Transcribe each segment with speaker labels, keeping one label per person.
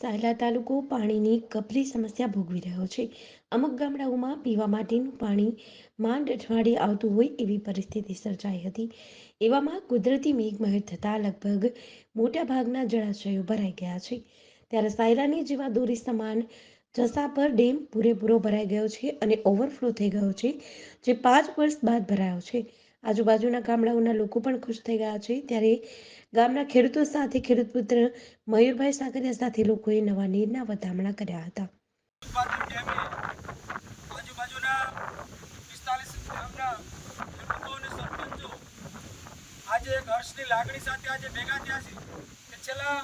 Speaker 1: સાયલા તાલુકો પાણીની કપરી સમસ્યા ભોગવી રહ્યો છે. અમુક ગામડાઓમાં પીવા માટેનું પાણી માંડ અઠવાડિયે આવતું હોય એવી પરિસ્થિતિ સર્જાઈ હતી. એવામાં કુદરતી મેઘમહેર થતાં લગભગ મોટાભાગના જળાશયો ભરાઈ ગયા છે. ત્યારે સાયલાની જીવાદોરી સમાન જસાપર ડેમ પૂરેપૂરો ભરાઈ ગયો છે અને ઓવરફ્લો થઈ ગયો છે, જે પાંચ વર્ષ બાદ ભરાયો છે. આજુબાજુના ગામડાઓના લોકો પણ ખુશ થઈ ગયા છે. ત્યારે ગામના ખેડૂતો સાથે ખેડૂત પુત્ર મયુરભાઈ સાગરિયા સાથે લોકોએ નવા નીરના વધામણા કર્યા હતા.
Speaker 2: આજે એક હર્ષની લાગણી સાથે આજે ભેગા થયા છે કે છેલ્લા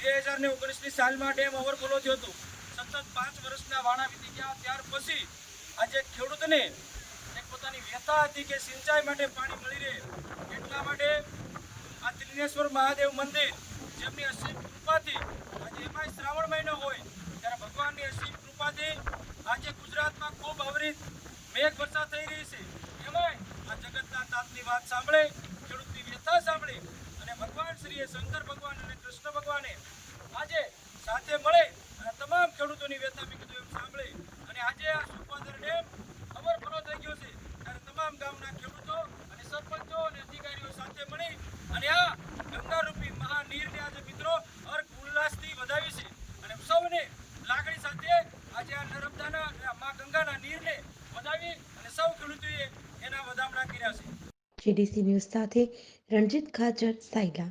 Speaker 2: બે હજાર ને ઓગણીસની સાલમાં ડેમ ઓવરફ્લો થયો હતો. સતત પાંચ વર્ષના વાણા વીતી ગયા, ત્યાર પછી આજે ખેડૂતને પોતાની હતી કે સિંચાઈ માટે પાણી મળી રહે, એટલા માટે આ ત્રિનેશ્વર મહાદેવ મંદિર જેમની અસીમ કૃપાથી આજે એમાંય શ્રાવણ મહિનો હોય, ત્યારે ભગવાનની અસીમ કૃપાથી આજે ગુજરાતમાં ખૂબ અવરિત મેઘ વર્ષા થઈ રહી છે. એમાંય આ જગતના તાતની વાત સાંભળે, ખેડૂતની વ્યથા સાંભળે અને ભગવાન શ્રીએ શંકર ભગવાન અને કૃષ્ણ ભગવાને આજે સાથે મળે અને તમામ ખેડૂતોની વ્યથા મેં કીધું એમ સાંભળે અને આજે આ સુપાદર ડેમ ઓવરફ્લો થઈ ગયો છે ત્યારે તમામ ગામના ખેડૂતો અને સરપંચો અને અધિકારીઓ સાથે મળી અને આ ગંગારૂપી મહાનીરને આજે મિત્રો હર્ષ ઉલ્લાસથી વધાવી છે અને સૌને લાગણી સાથે આજે આ નર્મદાના અને આ મા ગંગાના નીરને વધાવી અને સૌ ખેડૂતોએ એના વધામણા કર્યા છે
Speaker 1: જીડીસી ન્યૂઝ સાથે રણજીત ખાચર સાયલા